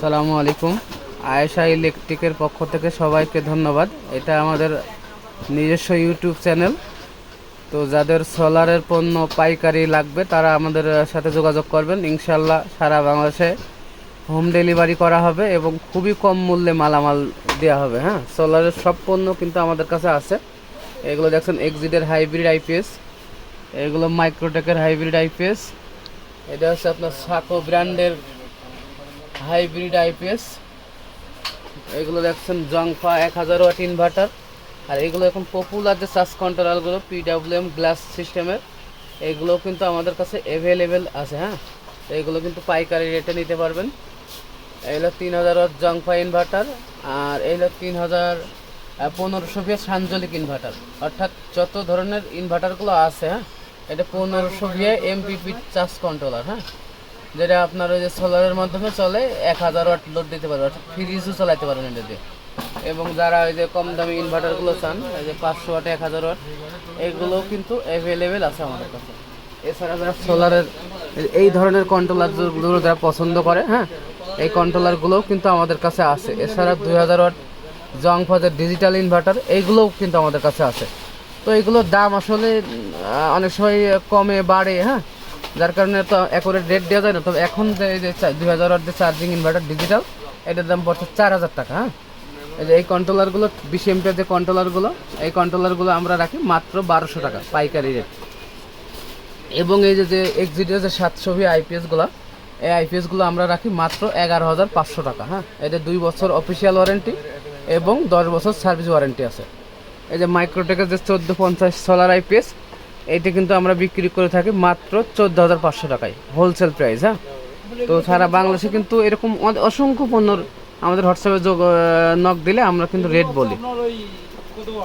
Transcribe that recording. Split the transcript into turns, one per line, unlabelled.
আসসালামু আলাইকুম। আয়েশা ইলেকট্রিকের পক্ষ থেকে সবাইকে ধন্যবাদ। এটা আমাদের নিজস্ব ইউটিউব চ্যানেল। তো যাদের সোলারের পণ্য পাইকারি লাগবে, তারা আমাদের সাথে যোগাযোগ করবেন। ইনশাল্লাহ সারা বাংলাদেশে হোম ডেলিভারি করা হবে এবং খুবই কম মূল্যে মালামাল দেওয়া হবে হ্যাঁ? সোলারের সব পণ্য কিন্তু আমাদের কাছে আছে। এগুলো দেখছেন এক্সিডের হাইব্রিড আইপিএস এগুলো মাইক্রোটেকের হাইব্রিড আইপিএস এটা হচ্ছে আপনার সাকো ব্র্যান্ডের হাইব্রিড আইপিএস এগুলো দেখছেন জংফা এক হাজার ওয়াট ইনভার্টার আর এগুলো এখন পপুলার যে চার্জ কন্ট্রোলারগুলো পিডাব্লিউএম গ্লাস সিস্টেমের এগুলো কিন্তু আমাদের কাছে অ্যাভেলেবেল আছে হ্যাঁ? এগুলো কিন্তু পাইকারি রেটে নিতে পারবেন। এগুলো তিন হাজার ওয়াট জংফা ইনভার্টার আর এগুলো তিন হাজার পনেরোশো ভিএ সাঞ্জলিক ইনভার্টার অর্থাৎ যত ধরনের ইনভার্টারগুলো আছে হ্যাঁ? এটা পনেরোশো ভিএ এমপিপি চার্জ কন্ট্রোলার হ্যাঁ? যেটা আপনার ওই যে সোলারের মাধ্যমে চলে, এক হাজার ওয়াট লোড দিতে পারবে, অর্থাৎ ফ্রিজও চালাতে পারেন এটা দিয়ে এবং যারা ওই যে কম দামি ইনভার্টারগুলো চান, এই যে পাঁচশো ওয়াট, এক হাজার ওয়াট এগুলো কিন্তু অ্যাভেলেবেল আছে আমাদের কাছে। এছাড়া যারা সোলারের, এই ধরনের কন্ট্রোলারগুলো যারা পছন্দ করে হ্যাঁ এই কন্ট্রোলারগুলোও কিন্তু আমাদের কাছে আছে। এছাড়া দুই হাজার ওয়াট জং ফাজের ডিজিটাল ইনভার্টার এইগুলোও কিন্তু আমাদের কাছে আছে। তো এগুলোর দাম আসলে অনেক সময় কমে, বাড়ে হ্যাঁ যার কারণে তো একরে রেট দেওয়া যায় না। তবে এখন যে এই যে দুই হাজার যে চার্জিং ইনভার্টার ডিজিটাল এটার দাম পড়ছে চার হাজার টাকা হ্যাঁ? এই যে এই কন্ট্রোলারগুলো বিশ যে কন্ট্রোলারগুলো এই কন্ট্রোলারগুলো আমরা রাখি মাত্র বারোশো টাকা পাইকারি রেট এবং এই যে যে এক্সিডের যে সাতশো ভি আইপিএসগুলো এই আইপিএসগুলো আমরা রাখি মাত্র এগারো হাজার পাঁচশো টাকা হ্যাঁ? এটা দুই বছর অফিসিয়াল ওয়ারেন্টি এবং দশ বছর সার্ভিস ওয়ারেন্টি আছে। এই যে মাইক্রোটেকের যে চোদ্দ পঞ্চাশ সোলার আইপিএস এইটা কিন্তু আমরা বিক্রি করে থাকি মাত্র চোদ্দ হাজার পাঁচশো টাকায় হোলসেল প্রাইস হ্যাঁ? তো সারা বাংলাদেশে কিন্তু এরকম অসংখ্য পণ্যর আমাদের হোয়াটসঅ্যাপে যোগ নক দিলে আমরা কিন্তু রেট বলি।